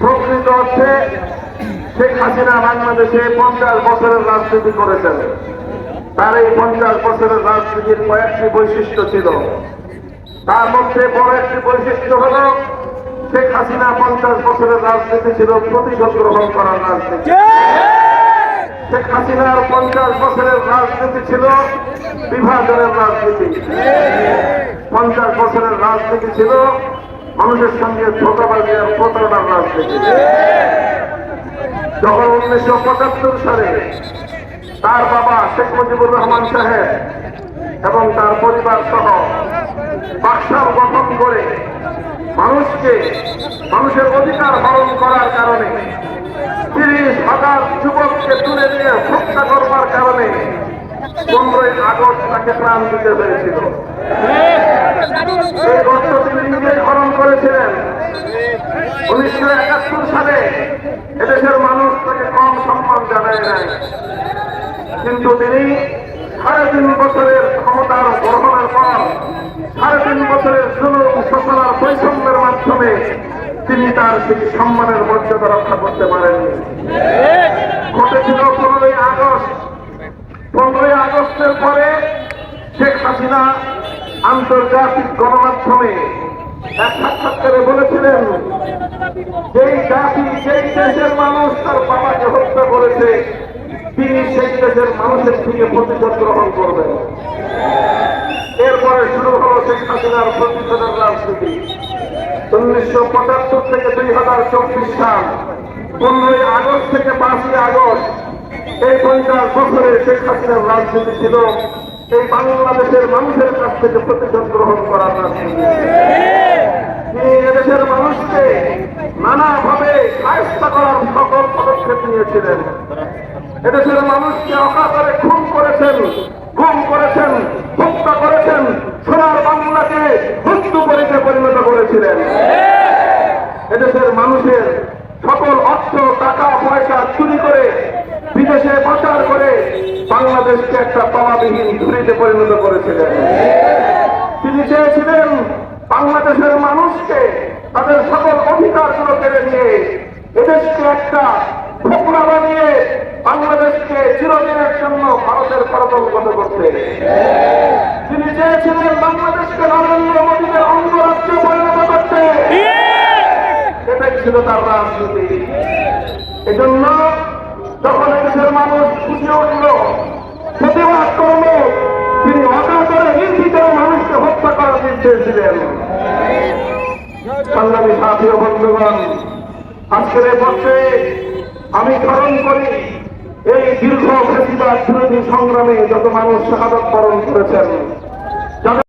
প্রকৃত অর্থে শেখ হাসিনা বাংলাদেশে পঞ্চাশ বছরের রাজনীতি করেছেন। তার এই পঞ্চাশ বছরের রাজনীতির কয়েকটি বৈশিষ্ট্য ছিল। তার মধ্যে বড় একটি বৈশিষ্ট্য হল শেখ হাসিনা পঞ্চাশ বছরের রাজনীতি ছিল প্রতিশোধ গ্রহণ করার রাজনীতি। শেখ হাসিনার পঞ্চাশ বছরের রাজনীতি ছিল বিভাজনের রাজনীতি। পঞ্চাশ বছরের রাজনীতি ছিল মানুষের সঙ্গে ধোকাবাজি আর যখন উনিশশো পঁচাত্তর সালে তার বাবা শেখ মুজিবুর রহমান সাহেব এবং তার পরিবার সহ বাক্সাল গঠন করে মানুষকে, মানুষের অধিকার হরণ করার কারণে তিরিশ হাজার যুবককে তুলে নিয়ে হত্যা করবার কারণে পনেরোই আগস্ট তাকে প্রাণ দিতে হয়েছিল। এই গর্ত তিনি নিজেই হরণ করেছিলেন। উনিশশো একাত্তর সালে এদেশের মানুষ তাকে কম সম্মান জানায় নাই। কিন্তু তিনি সাড়ে তিন বছরের ক্ষমতার গ্রহণের পর সাড়ে তিন বছরের জুলুম শোষণার বৈষম্যের মাধ্যমে তিনি তার সেই সম্মানের মর্যাদা রক্ষা করতে পারেননি। ঘটেছিল পনেরোই আগস্ট। পনেরোই আগস্টের পরে শেখ হাসিনা আন্তর্জাতিক গণমাধ্যমে এক সাক্ষাৎকারে বলেছিলেন যেই জাতি, যেই দেশের মানুষ তার বাবাকে হত্যা করেছে, তিনি সেই দেশের মানুষের থেকে প্রতিশোধ গ্রহণ করবেন। এরপরে শুরু হলো শেখ হাসিনার প্রতিশোধের রাজনীতি। উনিশশো পঁচাত্তর থেকে দুই হাজার চব্বিশ সাল, পনেরোই আগস্ট থেকে পাঁচই আগস্ট, এই পঞ্চাশ বছরে শেখ হাসিনার রাজনীতি ছিল। এই বাংলাদেশের মানুষের কাছ থেকে প্রতিশোধ গ্রহণ করার রাজনীতি। এদেশের মানুষকে নানাভাবে সাহায্য করার সকল পদক্ষেপ নিয়েছিলেন। এদেশের মানুষকে অকাতরে খুন করেছেন গুম করেছেন, হত্যা করেছেন, সোনার বাংলাকে মৃত্যু করিতে পরিণত করেছিলেন। এদেশের মানুষের সকল অর্থ, টাকা, পয়সা চুরি করে বিদেশে পাচার করে বাংলাদেশকে একটা তলাবিহীন ঝুড়িতে পরিণত করেছিলেন। তিনি চেয়েছিলেন বাংলাদেশের মানুষকে তাদের সকল অধিকারগুলো কেড়ে নিয়ে এদেশকে একটা ফোকরা বানিয়ে বাংলাদেশকে চিরদিনের জন্য ভারতের করতলগত করতে। তিনি চেয়েছিলেন বাংলাদেশকে নরেন্দ্র মোদীদের অঙ্গরাজ্যে পরিণত করতে। এটাই ছিল তার রাজনীতি। এজন্য যখন দেশের মানুষ খুশি উঠল নির্দেশ দিলেন সংগ্রামী সাথী বন্ধুগণ, আজকের পক্ষে আমি স্মরণ করি, এই দীর্ঘ প্রতিবাদ বিরোধী সংগ্রামে যত মানুষ শাহাদত বরণ করেছেন